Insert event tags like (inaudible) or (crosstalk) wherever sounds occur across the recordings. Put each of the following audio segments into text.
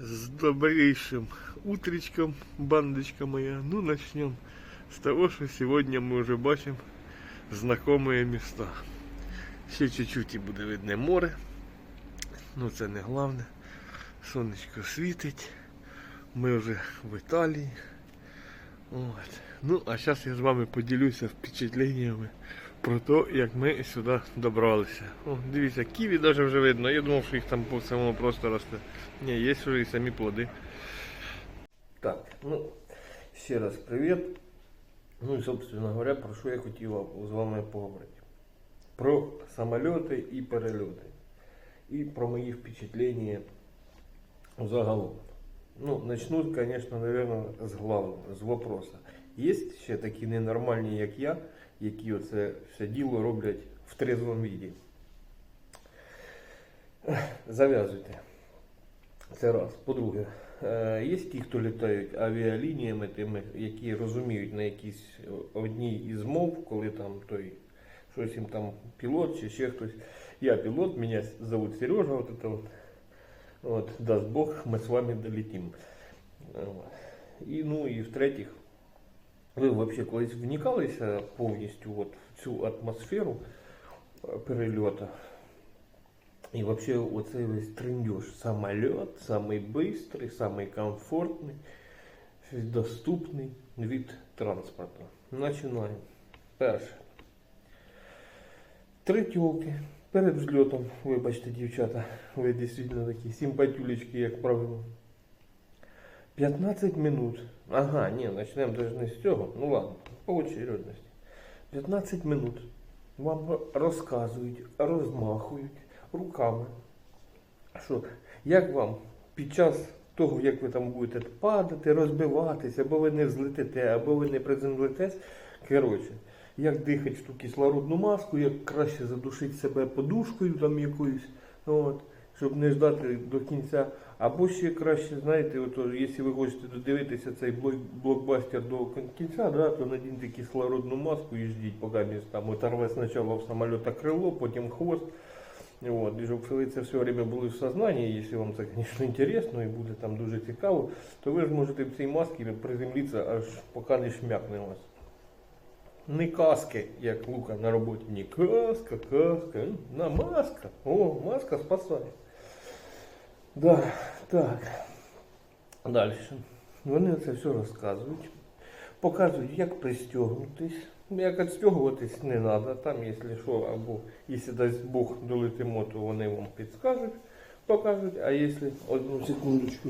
С добрейшим утречком, бандочка моя. Ну, начнем с того, что сегодня мы уже бачим знакомые места. Ще чуть-чуть і буде видне море. Ну це не головне. Сонечко світить. Ми вже в Італії. От. Ну, а зараз я з вами поділюся впечатленнями про те, як ми сюди добралися. О, дивіться, ківі навіть вже видно. Я думав, що їх там по всьому просто росте. Ні, є вже і самі плоди. Так, ну, ще раз привіт. Ну і, собственно говоря, про що я хотів з вами поговорити. Про самольоти і перельоти. І про мої впечатлення загалом. Ну, начну, конечно, наверное, з главного, з вопроса. Є ще такі ненормальні, як я, які оце все діло роблять в трезвому віді. Зав'язуйте. Це раз. По-друге, е, є ті, хто літають авіалініями, тими, які розуміють на якійсь одній із мов, коли там той щось їм там пілот чи ще хтось. Я пілот, мене зовут Сережа, вот это вот. Вот, даст Бог, мы с вами долетим. І, ну і в-третіх, ви взагалі колись вникалися повністю от в цю атмосферу е, перельоту. І взагалі оцей весь трендеж. Самоліт, самий бистрий, самий комфортний, доступний від транспорту. Починаємо. Перше. Три тілки перед взльотом, вибачте, дівчата, ви дійсно такі симпатюлечки, як правило. 15 минут. Ага, ні, почнемо навіть не з цього. Ну ладно, по очередності. 15 минут вам розказують, розмахують руками. Що, як вам під час того, як ви там будете падати, розбиватися, або ви не взлетите, або ви не приземлитесь, коротше, як дихати в ту кислородну маску, як краще задушити себе подушкою там якоюсь, от, щоб не ждати до кінця. Або ще краще, знаєте, от, о, якщо ви хочете додивитися цей блок- блокбастер до кінця, да, то надіньте кислородну маску і ждіть, поки між там оторве спочатку в самоліта крило, потім хвост. Вот, і щоб ви це все время були в сознанні, якщо вам це, звісно, інтересно і буде там дуже цікаво, то ви ж можете в цій масці приземлитися аж поки не шмякне вас. Не каски, як Лука на роботі. Не каска, каска. м, На маска. О, маска спасає. Да, так. Далі. Вони це все розказують. Показують, як пристегнутись. Як відстягуватись не треба. Там, якщо що, або якщо дасть Бог долетимо, то вони вам підскажуть, покажуть. А якщо одну секундочку.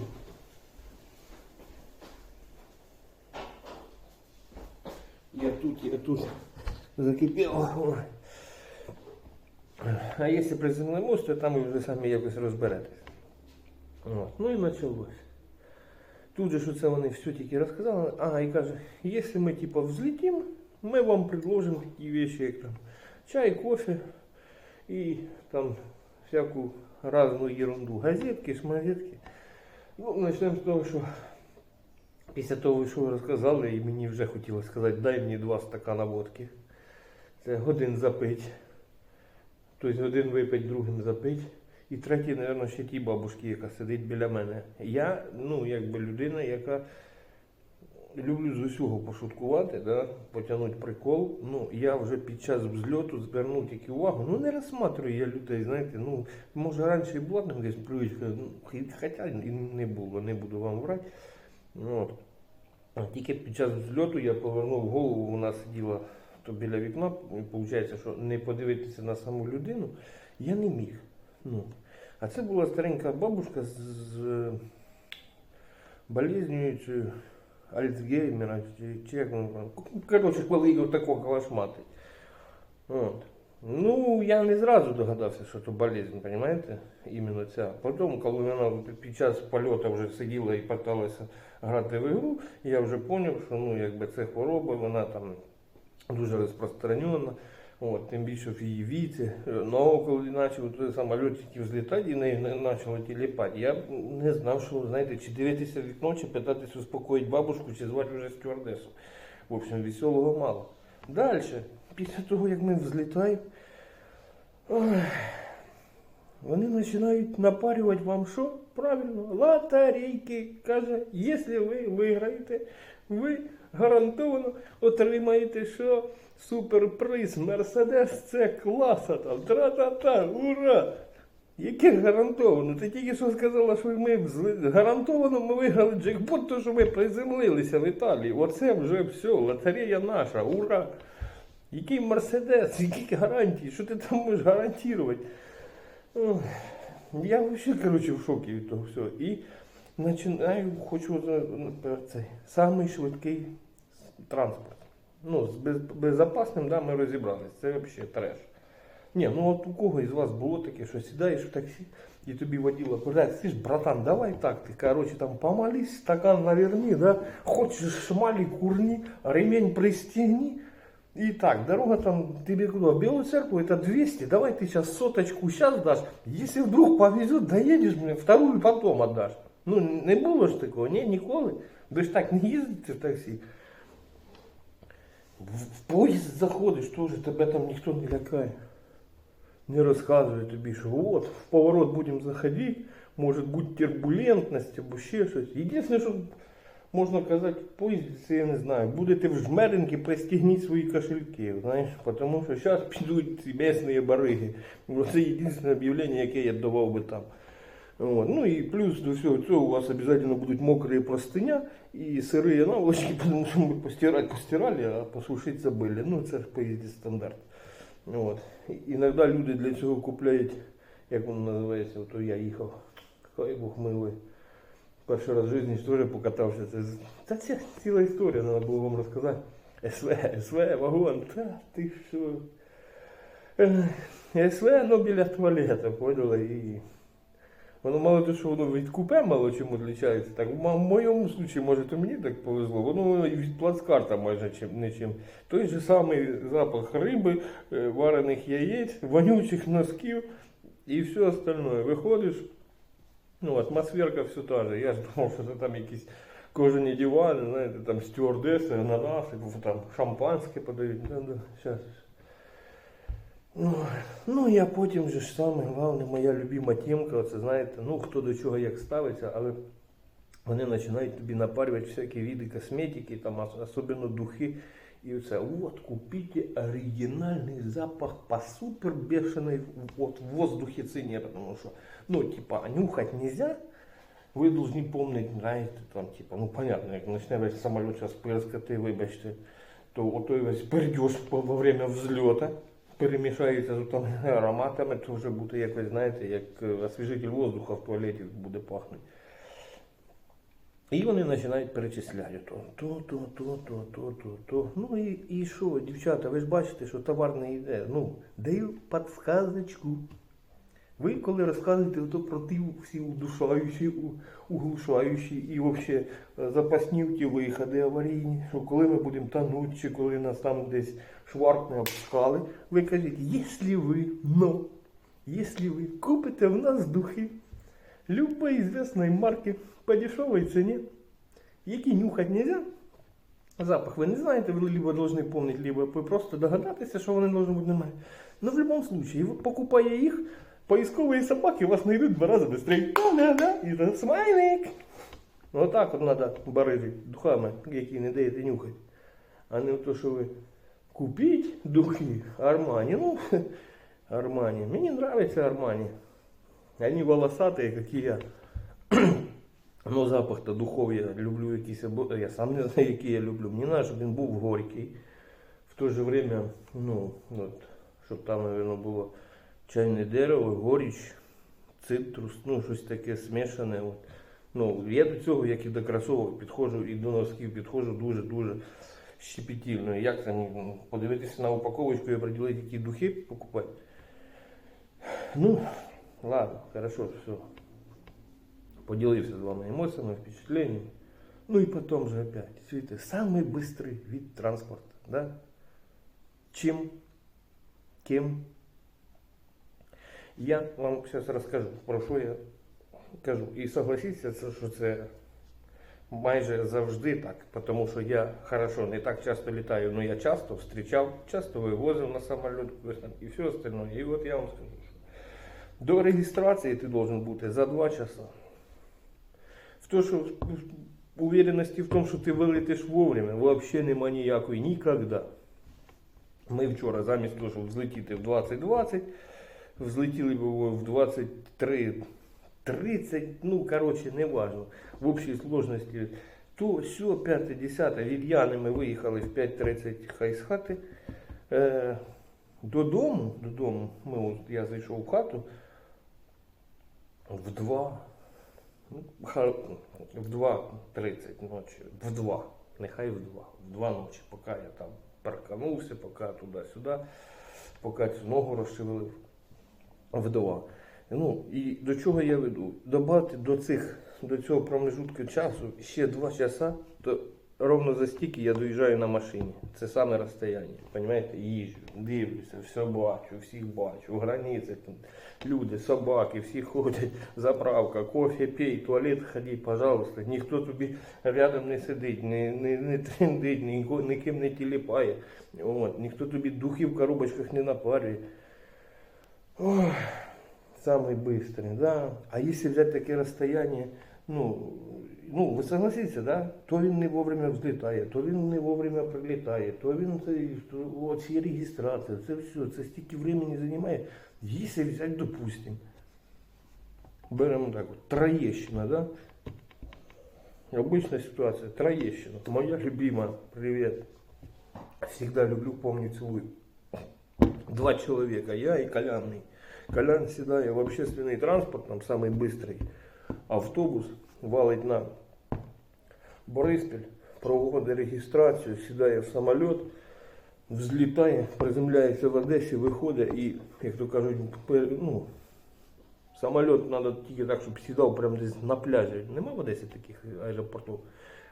Я тут, я тут закипіло. А якщо приземлимось, то там ви вже самі якось розберетесь. От. Ну і почалось. Тут же що це вони все тільки розказали. А, і каже, якщо ми типа взлетим, ми вам предложимо такі вещи, як там чай, кофе і там всяку разну ерунду. Газетки, шмазетки. Ну, почнемо з того, що після того, що ви розказали, і мені вже хотілося сказати, дай мені два стакана водки. Це годин запить. Тобто один випить, другим запить. І третій, мабуть, ще тій бабушки, яка сидить біля мене. Я, ну, якби людина, яка люблю з усього пошуткувати, да, потягнути прикол. Ну, я вже під час взльоту звернув тільки увагу. Ну, не розсматрую я людей, знаєте, ну, може раніше і була там десь привичка, ну, хоча і не було, не буду вам врати. Ну, от. Тільки під час взльоту я повернув голову, вона сиділа то біля вікна, і виходить, що не подивитися на саму людину я не міг. Ну. А це була старенька бабушка з, з болезнью Альцгеймера, чи, чи як воно. Коротше, коли його такого калашмати. От. Ну, я не зразу догадався, що це болезнь, розумієте? Іменно ця. Потім, коли вона під час польоту вже сиділа і питалася грати в ігру, я вже зрозумів, що ну, якби це хвороба, вона там дуже розпространена. От, тим більше в її віці. Ну, а коли почав той самолітики взлітати і не, почало тіліпати, я не знав, що, знаєте, чи дивитися в вікно, чи питатися успокоїти бабушку, чи звати вже стюардесу. В общем, веселого мало. Далі, після того, як ми взлітаємо, вони починають напарювати вам що? правильно, лотерейки. Каже, якщо ви виграєте, ви гарантовано отримаєте що? Суперприз, Мерседес, це класа там, тра-та-та, ура! Яке гарантовано? Ти тільки що сказала, що ми взли- гарантовано ми виграли джекпот, то що ми приземлилися в Італії. Оце вже все, лотерея наша, ура! Який Мерседес, які гарантії, що ти там можеш гарантувати? Я взагалі, коротше, в шокі від того всього. І починаю, хочу за- на- цей, самий швидкий транспорт. Ну, з без, безопасним, да, ми розібралися. Це взагалі треш. Ні, ну от у кого із вас було таке, що сідаєш в таксі і тобі водила каже, ти ж, братан, давай так, ти, короче, там помолись, стакан наверни, да, хочеш шмалі курни, ремень пристегни, и так, дорога там, тебе куда, в Белую церкву, это 200, давай ты сейчас соточку сейчас дашь, если вдруг повезет, доедешь, мне вторую потом отдашь. Ну, не було ж такого, ні, ніколи. Ви ж так не їздите в таксі. В, поїзд заходиш, теж тебе там ніхто не лякає. Не розказує тобі, що от, в поворот будемо заходити, може бути турбулентність або ще щось. Єдине, що можна казати, в поїзді, це я не знаю, будете в жмеренки, пристігніть свої кошельки, знаєш, тому що зараз (laughs) підуть ці місні бариги. Це єдине об'явлення, яке я давав би там. Вот. Ну и плюс до всего этого у вас обязательно будут мокрые простыня и сырые наволочки, (laughs) потому что мы постирать постирали, а посушить забыли. Ну, це ж поїзді стандарт. От. І- Іноді люди для цього купляють, як воно називається, ото я їхав, хай Бог милий. Перший раз в житті теж покатався. Це, з- та це ціла історія, треба було вам розказати. СВ, СВ, вагон, та ти що. Ех, СВ, ну біля туалета, поняла, і Воно мало те, що воно від купе мало чим відрізняється. Так, в мо- в моєму случаї, може, то мені так повезло, воно від плацкарта майже чим, не чим. Той же самий запах риби, е, варених яєць, вонючих носків і все остальное. Виходиш, ну, атмосферка все та же. Я ж думав, що це там якісь кожані дивани, знаєте, там стюардеси, ананаси, там шампанське подають. Да, да, щас. Ну, я потім же ж саме головне, моя любима темка, оце знаєте, ну хто до чого як ставиться, але вони починають тобі напарювати всякі види косметики, там особливо духи. І оце, от, купіть оригінальний запах по супер бешеной вот, в воздухе цене, потому что, ну, типа, нюхать нельзя, ви должны помнить, знаєте, там, типа, ну, понятно, як почне весь самоліт зараз пирскати, вибачте, то отой весь пердеж во время взльота перемішається з там ароматами, то вже буде якось, знаєте, як е, освіжитель воздуха в туалеті буде пахнути. І вони починають перечисляти то, то, то, то, то, то, то, то. Ну і, і що, дівчата, ви ж бачите, що товар не йде. Ну, даю підсказочку. Ви коли розказуєте то про ті всі удушаючі, углушаючі і взагалі запасні ті виходи аварійні, що коли ми будемо тонути, чи коли нас там десь шваркне обскали, ви кажіть, якщо ви, но, якщо ви купите в нас духи любой известной марки по дешевой цене, які нюхать нельзя, Запах ви не знаєте, ви либо должны помнить, либо ви просто догадатися, що вони должны бути немає. Но в любом случае, ви покупая їх, поисковые собаки вас знайдуть в два рази быстрее. Да-да-да, і це смайлик. Отак от треба барити духами, які не даєте нюхати. А не то, що ви купіть духи Армані. Ну, (laughs) Армані. Мені нравится Армані. Они волосатые, как и я. (clears throat) Ну, запах-то духов я люблю якісь, або я сам не знаю, які я люблю. Мені треба, щоб він був горький. В то же время, ну, от, щоб там, мабуть, було чайне дерево, горіч, цитрус, ну, щось таке смішане. От. Ну, я до цього, як і до кросовок, підходжу і до носків підходжу дуже-дуже щепетільно. Як там ну, подивитися на упаковочку і определити, які духи покупати. Ну, ладно, хорошо, все. Поделился с вами эмоциями, впечатлениями. Ну и потом же опять, все это самый быстрый вид транспорта, да? Чем? Кем? Я вам сейчас расскажу, про що я кажу. І согласіться, що це майже завжди так, тому що я хорошо не так часто літаю, але я часто зустрічав, часто вивозив на самоліт і все остальное. І от я вам скажу, що до реєстрації ти должен бути за 2 часа. В то, що уверенності в тому, що ти вилетиш вовремя, взагалі нема ніякої ніколи. Ми вчора замість того, щоб взлетіти в 2020, взлетіли б в 23.30, ну, коротше, не важно. В общій сложності то все, 5 10 від Яни ми виїхали в 5.30 хай з хати. Е, додому, додому, ми, от, я зайшов в хату в 2. Ну, в 2.30 ночі, в 2, нехай в 2, в 2 ночі, поки я там парканувся, поки туди-сюди, поки цю ногу розшевелив в 2. Ну, і до чого я веду? Добавити до цих, до цього промежутку часу ще 2 часа, то ровно за стільки я доїжджаю на машині. Це саме розстояння. Понимаєте? Їжджу, дивлюся, все бачу, всіх бачу, границі, там, люди, собаки, всі ходять, заправка, кофе пей, туалет ходи, пожалуйста. Ніхто тобі рядом не сидить, не, не, не трендить, ніким не тіліпає. От, ніхто тобі духи в коробочках не напарює. Ой, самый быстрый, да. А если взять таке розстояння, ну, ну, ви согласіться, да? То він не вовремя взлітає, то він не вовремя прилітає, то він це, то, от ці реєстрація, це все, це стільки времени займає. Якщо взяти, допустим, беремо так, от, Троєщина, да? Обычная ситуация, Троещина, моя любимая, привет. Всегда люблю, помню, целую. Два человека, я и Колянный. Колян сідає в общественный транспорт, там самый быстрый автобус, валить на Бориспіль, проводить реєстрацію, сідає в самоліт, взлітає, приземляється в Одесі, виходить і, як то кажуть, пер- ну, самоліт треба тільки так, щоб сідав прямо десь на пляжі. Нема в Одесі таких аеропортів.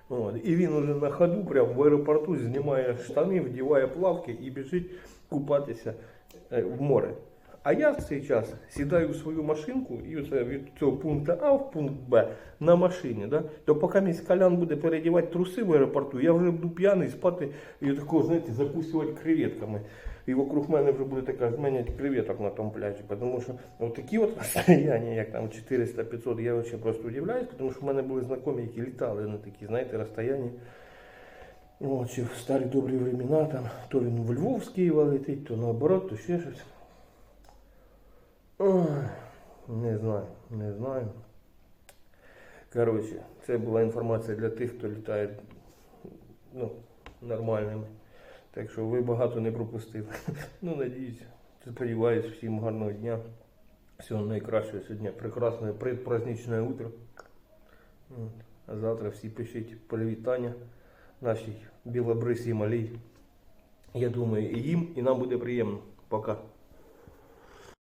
От. І він уже на ходу, прямо в аеропорту, знімає штани, вдіває плавки і біжить купатися е, В море. А я в цей час сідаю в свою машинку і від цього пункту А в пункт Б на машині. Да? То поки мій скалян буде передівати труси в аеропорту, я вже буду п'яний спати і такого, знаєте, закусувати креветками. І вокруг мене вже буде така зменять креветок на тому пляжі. Тому що такі от (laughs) розстояння, як там 400-500, я взагалі просто удивляюсь, тому що в мене були знайомі, які літали на такі, знаєте, розстояння. От, ще в старі добрі времена, там, то він в Львов з Києва летить, то наоборот, то ще щось. Не знаю, не знаю. Коротше, це була інформація для тих, хто літає ну, нормальними. Так що ви багато не пропустили. (laughs) Ну, надіюсь, сподіваюсь, всім гарного дня. Всього найкращого сьогодні. Прекрасне предпраздничне утро. А завтра всі пишіть привітання нашій білобрисій малій. Я думаю, і їм, і нам буде приємно. Пока.